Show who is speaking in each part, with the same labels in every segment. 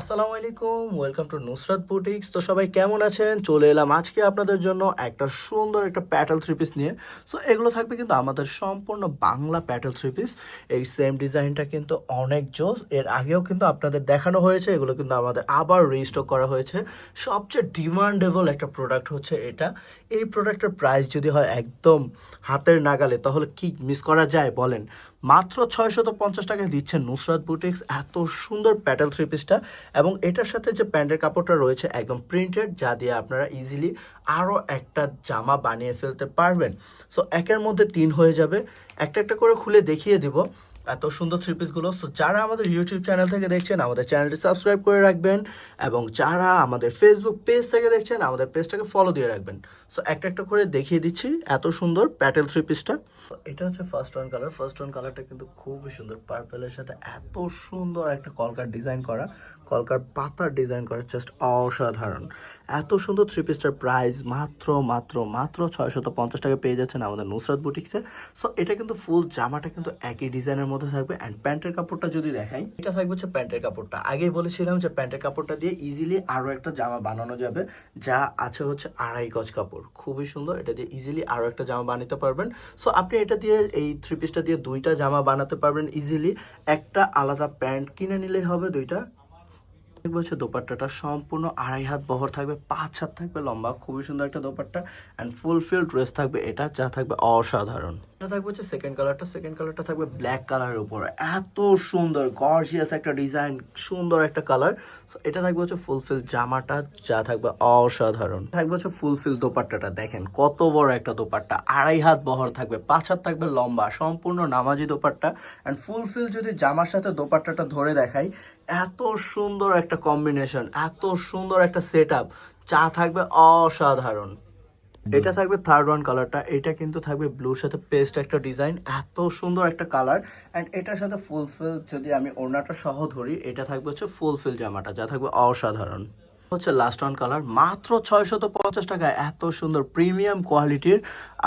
Speaker 1: আসসালামু আলাইকুম welcome to Nusrat boutiques তো সবাই কেমন আছেন? চলে এলাম আজকে আপনাদের জন্য একটা সুন্দর একটা প্যাটেল থ্রি পিস নিয়ে। সো এগুলো থাকবে কিন্তু আমাদের সম্পূর্ণ বাংলা প্যাটেল থ্রি পিস এই সেম ডিজাইনটা কিন্তু অনেক জোস। এর আগেও কিন্তু আপনাদের দেখানো হয়েছে, এগুলো কিন্তু আমাদের আবার রিস্টক করা হয়েছে। সবচেয়ে ডিমান্ডেবল একটা প্রোডাক্ট হচ্ছে এটা। এই প্রোডাক্টের প্রাইস যদি হয় একদম হাতের নাগালে, তাহলে কি মিস করা যায় বলেন? মাত্র ছয়শত পঞ্চাশ টাকায় দিচ্ছেন নুসরাত বুটিক্স। এত সুন্দর প্যাটেল থ্রি পিসটা এবং এটার সাথে যে প্যান্টের কাপড়টা রয়েছে, একদম প্রিন্টেড যা দিয়ে আপনারা ইজিলি আরও একটা জামা বানিয়ে ফেলতে পারবেন। সো একের মধ্যে তিন হয়ে যাবে। একটা একটা করে খুলে দেখিয়ে দিব। এত সুন্দর থ্রি পিসগুলো সো যারা আমাদের ইউটিউব চ্যানেল থেকে দেখছেন, আমাদের চ্যানেলটি সাবস্ক্রাইব করে রাখবেন এবং যারা আমাদের ফেসবুক পেজ থেকে দেখছেন, আমাদের পেজটাকে ফলো দিয়ে রাখবেন। সো একটা একটা করে দেখিয়ে দিচ্ছি এত সুন্দর প্যাটেল থ্রি পিসটা এটা হচ্ছে first one colour first one কালারটা কিন্তু খুবই সুন্দর। পার্পেলের সাথে এত সুন্দর একটা কলকার ডিজাইন করা। কলকার পাতার ডিজাইন করা জাস্ট অসাধারণ। এত সুন্দর থ্রি পিসটার প্রাইস মাত্র মাত্র মাত্র ছয়শত পঞ্চাশ টাকা পেয়ে যাচ্ছেন আমাদের নুসরাত বুটিক্সে সো এটা কিন্তু ফুল জামাটা কিন্তু একই ডিজাইনের মধ্যে থাকবে অ্যান্ড প্যান্টের কাপড়টা যদি দেখাই, এটা থাকবে হচ্ছে প্যান্টের কাপড়টা। আগেই বলেছিলাম যে প্যান্টের কাপড়টা দিয়ে ইজিলি আরও একটা জামা বানানো যাবে, যা আছে হচ্ছে আড়াই গজ কাপড়। খুবই সুন্দর, এটা দিয়ে ইজিলি আরও একটা জামা বানাতে পারবেন। সো আপনি এটা দিয়ে এই থ্রি পিসটা দিয়ে দুইটা জামা বানাতে পারবেন ইজিলি একটা আলাদা প্যান্ট কিনে নিলেই হবে দুইটা। হচ্ছে দোপাট্টাটা, সম্পূর্ণ আড়াই হাত বহর থাকবে, পাঁচ হাত থাকবে লম্বা, খুবই সুন্দর একটা দোপাট্টা। অ্যান্ড ফুলফিল ড্রেস থাকবে এটা, যা থাকবে অসাধারণ। এটা থাকবে হচ্ছে সেকেন্ড কালারটা সেকেন্ড কালারটা থাকবে ব্ল্যাক কালারের উপর। এত সুন্দর গর্জিয়াস একটা ডিজাইন সুন্দর একটা কালার এটা থাকবে হচ্ছে ফুলফিল জামাটা, যা থাকবে অসাধারণ। থাকবে হচ্ছে ফুলফিল দোপাট্টাটা, দেখেন কত বড় একটা দোপাট্টা। আড়াই হাত বহর থাকবে, পাঁচ হাত থাকবে লম্বা, সম্পূর্ণ নামাজি দোপাট্টা। অ্যান্ড ফুলফিল যদি জামার সাথে দোপাট্টাটা ধরে দেখাই, এত সুন্দর একটা কম্বিনেশন এত সুন্দর একটা সেট আপ যা থাকবে অসাধারণ। এটা থাকবে থার্ড ওয়ান কালারটা এটা কিন্তু থাকবে ব্লুর সাথে পেস্ট একটা ডিজাইন এত সুন্দর একটা কালার অ্যান্ড এটার সাথে ফুলফিল যদি আমি ওড়নাটা সহ ধরি, এটা থাকবে হচ্ছে ফুলফিল জামাটা, যা থাকবে অসাধারণ। হচ্ছে লাস্ট ওয়ান কালার মাত্র ছয়শত পঞ্চাশ টাকা। এত সুন্দর প্রিমিয়াম কোয়ালিটির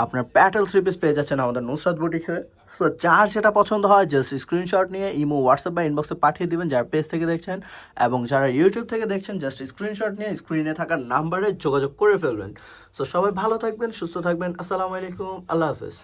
Speaker 1: আপনার প্যাটেল থ্রি পিস পেয়ে যাচ্ছেন আমাদের নুসরাত বুটিকে তো যার সেটা পছন্দ হয় জাস্ট স্ক্রিনশট নিয়ে ইমো হোয়াটসঅ্যাপ বা ইনবক্সে পাঠিয়ে দেবেন, যার পেজ থেকে দেখছেন এবং যারা ইউটিউব থেকে দেখছেন জাস্ট স্ক্রিনশট নিয়ে স্ক্রিনে থাকা নাম্বারে যোগাযোগ করে ফেলবেন। সো সবাই ভালো থাকবেন, সুস্থ থাকবেন। আসসালামু আলাইকুম, আল্লাহ হাফেজ।